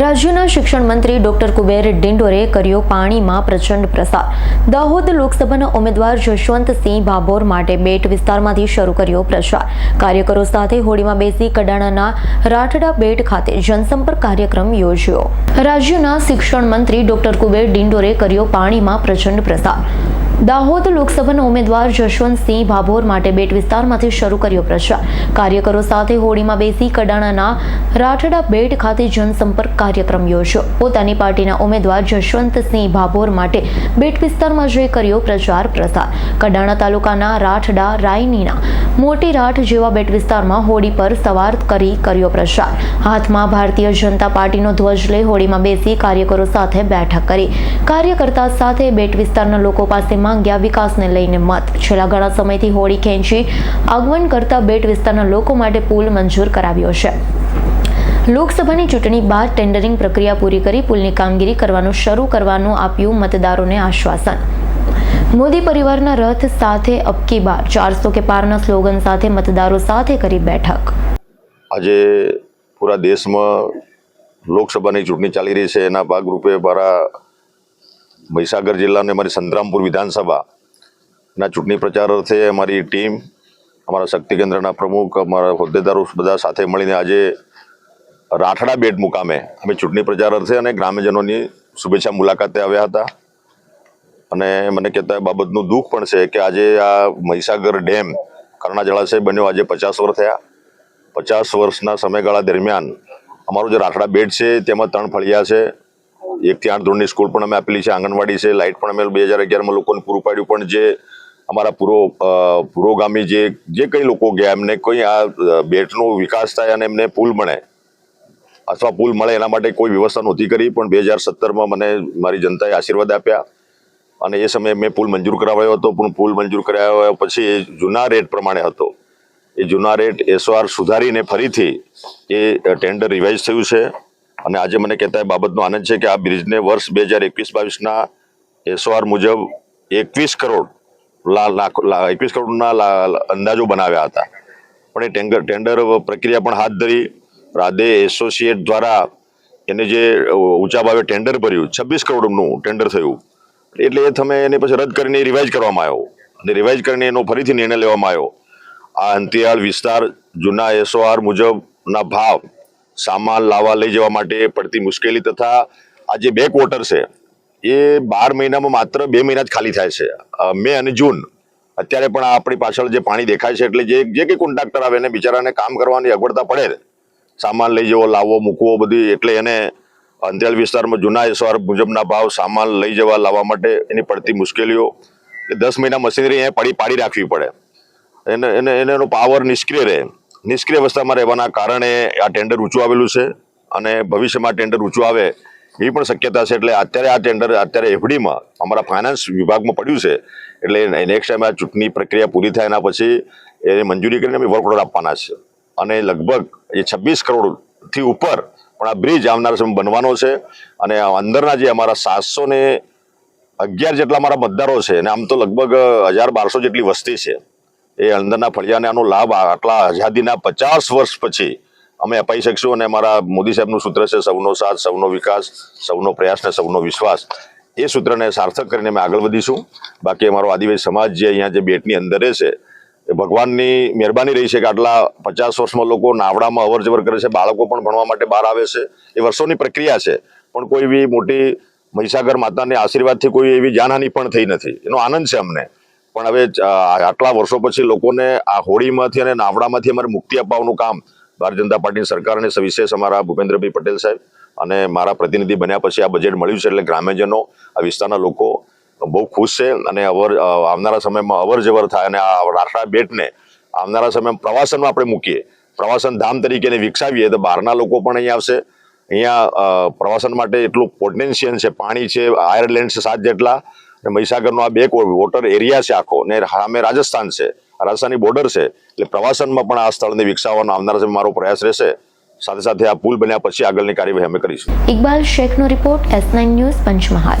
રાજ્યના શિક્ષણ મંત્રી ડોક્ટર કુબેર ડિંડોરે કર્યો પાણીમાં પ્રચંડ પ્રસાર. દાહોદ લોકસભાના ઉમેદવાર જશવંતસિંહ ભાભોર માટે બેટ વિસ્તારમાંથી શરૂ કર્યો પ્રચાર. કાર્યકરો સાથે હોડીમાં બેસી કડાણાના રાઠડા બેટ ખાતે જનસંપર્ક કાર્યક્રમ યોજ્યો. રાજ્યના શિક્ષણ મંત્રી ડોક્ટર કુબેર ડિંડોરે કર્યો પાણીમાં પ્રચંડ પ્રસાર. દાહોદ લોકસભાના ઉમેદવાર જશવંતસિંહ ભાભોર માટે બેટ વિસ્તારમાંથી શરૂ કર્યો પ્રચાર. કાર્યકરો સાથે હોડીમાં બેસી કડાણાના રાઠડા બેટ ખાતે જનસંપર્ક કાર્યક્રમ યોજ્યો. પોતાની પાર્ટીના ઉમેદવાર જશવંતસિંહ ભાભોર માટે બેટ વિસ્તારમાં જઈ કર્યો પ્રચાર પ્રસાર. કડાણા તાલુકાના રાઠડા, રાયનીના મોટી રાઠ જેવા બેટ વિસ્તારમાં હોડી પર સવાર કરી કર્યો પ્રચાર હાથમાં ભારતીય જનતા પાર્ટીનો ધ્વજ લઈ હોડીમાં બેસી કાર્યકરો સાથે બેઠક કરી. કાર્યકર્તા સાથે બેટ વિસ્તારના લોકો પાસે માંગ્યા વિકાસને લઈને મત. છેલ્લા ઘણા સમયથી હોડી ખેંચી આગમન કરતા બેટ વિસ્તારના લોકો માટે પુલ મંજૂર કરાવ્યો છે. લોકસભાની ચૂંટણી બાદ ટેન્ડરિંગ પ્રક્રિયા પૂરી કરી પુલની કામગીરી કરવાનું શરૂ કરવાનું આપ્યું મતદારોને આશ્વાસન. મોદી પરિવારના રથ સાથે અબકી બાર. ચારસો કે પારના સ્લોગન સાથે મતદારો સાથે કરી બેઠક. આજે પૂરા દેશમાં લોકસભાની ચૂંટણી ચાલી રહી છે. એના ભાગરૂપે મારા મહીસાગર જિલ્લાની અમારી સંતરામપુર વિધાનસભાના ચૂંટણી પ્રચાર અર્થે અમારી ટીમ, અમારા શક્તિ કેન્દ્રના પ્રમુખ, અમારા હોદ્દેદારો બધા સાથે મળીને આજે રાઠડા બેટ મુકામે અમે ચૂંટણી પ્રચાર અર્થે અને ગ્રામ્યજનોની શુભેચ્છા મુલાકાતે આવ્યા હતા. અને મને કહેતા બાબતનું દુઃખ પણ છે કે આજે આ મહીસાગર ડેમ કર્ણા જળાશય બન્યો. આજે પચાસ વર્ષ થયા. પચાસ વર્ષના સમયગાળા દરમિયાન અમારું જે રાઠડા બેડ છે, તેમાં ત્રણ ફળિયા છે. એકથી આઠ ધોરણની સ્કૂલ પણ અમે આપેલી છે, આંગણવાડી છે, લાઇટ પણ અમે બે હજાર અગિયારમાં લોકોને પૂરું પાડ્યું. પણ જે અમારા પૂરો પુરોગામી જે જે કંઈ લોકો ગયા, એમને કોઈ આ બેટનો વિકાસ થાય અને એમને પુલ મળે, અથવા પુલ મળે એના માટે કોઈ વ્યવસ્થા નહોતી કરી. પણ બે હજાર સત્તરમાં મને મારી જનતાએ આશીર્વાદ આપ્યા. અને એ સમયે મેં પુલ મંજૂર કરાવ્યો હતો, પણ પુલ મંજૂર કરાવ્યો પછી એ જૂના રેટ પ્રમાણે હતો. એ જૂના રેટ એસઓઆર સુધારીને ફરીથી એ ટેન્ડર રિવાઇઝ થયું છે. અને આજે મને કહેતા એ બાબતનો આનંદ છે કે આ બ્રિજને વર્ષ બે હજાર એકવીસ બાવીસના એસઓઆર મુજબ એકવીસ કરોડ લાખ એકવીસ કરોડના અંદાજો બનાવ્યા હતા. પણ એ ટેન્ડર ટેન્ડર પ્રક્રિયા પણ હાથ ધરી. રાધે એસોસિએટ દ્વારા એને જે ઊંચા ભાવે ટેન્ડર ભર્યું, છવ્વીસ કરોડનું ટેન્ડર થયું. એટલે એ તમે એને પછી રદ કરીને રિવાઇઝ કરવામાં આવ્યો. અને રિવાઇઝ કરીને એનો ફરીથી નિર્ણય લેવામાં આવ્યો. આ અંતિયાળ વિસ્તાર જૂના એસઓઆર મુજબના ભાવ સામાન લાવવા લઈ જવા માટે પડતી મુશ્કેલી તથા આ જે બે ક્વોટર છે, એ બાર મહિનામાં માત્ર બે મહિના જ ખાલી થાય છે. મે અને જૂન. અત્યારે પણ આપણી પાછળ જે પાણી દેખાય છે એટલે જે જે કંઈ કોન્ટ્રાક્ટર આવે એને બિચારાને કામ કરવાની અગવડતા પડે. સામાન લઈ જવો, લાવવો, મૂકવો, બધી, એટલે એને અંતરિયાળ વિસ્તારમાં જૂના એસઆર મુજબના ભાવ સામાન લઈ જવા લાવવા માટે એની પડતી મુશ્કેલીઓ. દસ મહિના મશીનરી અહીંયા પડી, પાડી રાખવી પડે. એને એને એને એનો પાવર નિષ્ક્રિય રહે. નિષ્ક્રિય અવસ્થામાં રહેવાના કારણે આ ટેન્ડર ઊંચું આવેલું છે અને ભવિષ્યમાં ટેન્ડર ઊંચું આવે એવી પણ શક્યતા છે એટલે અત્યારે આ ટેન્ડર, અત્યારે એફડીમાં અમારા ફાઇનાન્સ વિભાગમાં પડ્યું છે એટલે નેક્સ્ટ ટાઈમ આ ચૂંટણી પ્રક્રિયા પૂરી થાય એના પછી એને મંજૂરી કરીને અમે વર્ક ઓર્ડર આપવાના છે. અને લગભગ એ છવ્વીસ કરોડથી ઉપર પણ આ બ્રિજ આવનાર સમય બનવાનો છે અને અંદરના જે અમારા સાતસો ને અગિયાર જેટલા અમારા મતદારો છે અને આમ તો લગભગ હજાર બારસો જેટલી વસ્તી છે, એ અંદરના ફળિયાને આનો લાભ આટલા આઝાદીના પચાસ વર્ષ પછી અમે અપાઈ શકશું અને અમારા મોદી સાહેબનું સૂત્ર છે, સૌનો સાથ, સૌનો વિકાસ, સૌનો પ્રયાસ ને સૌનો વિશ્વાસ. એ સૂત્રને સાર્થક કરીને અમે આગળ વધીશું. બાકી અમારો આદિવાસી સમાજ જે અહીંયા જે બેટની અંદર છે ભગવાનની મહેરબાની રહી છે કે આટલા પચાસ વર્ષમાં લોકો નાવડામાં અવર જવર કરે છે, બાળકો પણ ભણવા માટે બહાર આવે છે. એ વર્ષોની પ્રક્રિયા છે. પણ કોઈ એવી મોટી મહીસાગર માતાને આશીર્વાદથી કોઈ એવી જાનહાનિ પણ થઈ નથી. એનો આનંદ છે અમને. પણ હવે આટલા વર્ષો પછી લોકોને આ હોળીમાંથી અને નાવડામાંથી અમારે મુક્તિ અપાવવાનું કામ ભારતીય જનતા પાર્ટીની સરકાર અને સવિશેષ અમારા ભૂપેન્દ્રભાઈ પટેલ સાહેબ અને મારા પ્રતિનિધિ બન્યા પછી આ બજેટ મળ્યું છે એટલે ગ્રામ્યજનો, આ વિસ્તારના લોકો બહુ ખુશ છે અને અવર આવનારા સમયમાં અવર જવર થાય અને આ રાઠડા બેટને આવનારા સમયમાં પ્રવાસનમાં આપણે મૂકીએ. પ્રવાસન ધામ તરીકે એને વિકસાવીએ તો બહારના લોકો પણ અહીંયા આવશે. અહીંયા પ્રવાસન માટે એટલું પોટેન્શિયલ છે, પાણી છે આયર્લેન્ડ છે સાત જેટલા, અને મહીસાગરનો આ બે વોટર એરિયા છે આખો, ને સામે રાજસ્થાન છે, રાજસ્થાનની બોર્ડર છે, એટલે પ્રવાસનમાં પણ આ સ્થળને વિકસાવવાનો આવનારા સમયમાં મારો પ્રયાસ રહેશે. સાથે સાથે આ પુલ બન્યા પછી આગળની કાર્યવાહી અમે કરીશું. ઇકબાલ શેખનો રિપોર્ટ એસ ન્યૂઝ પંચમહાલ.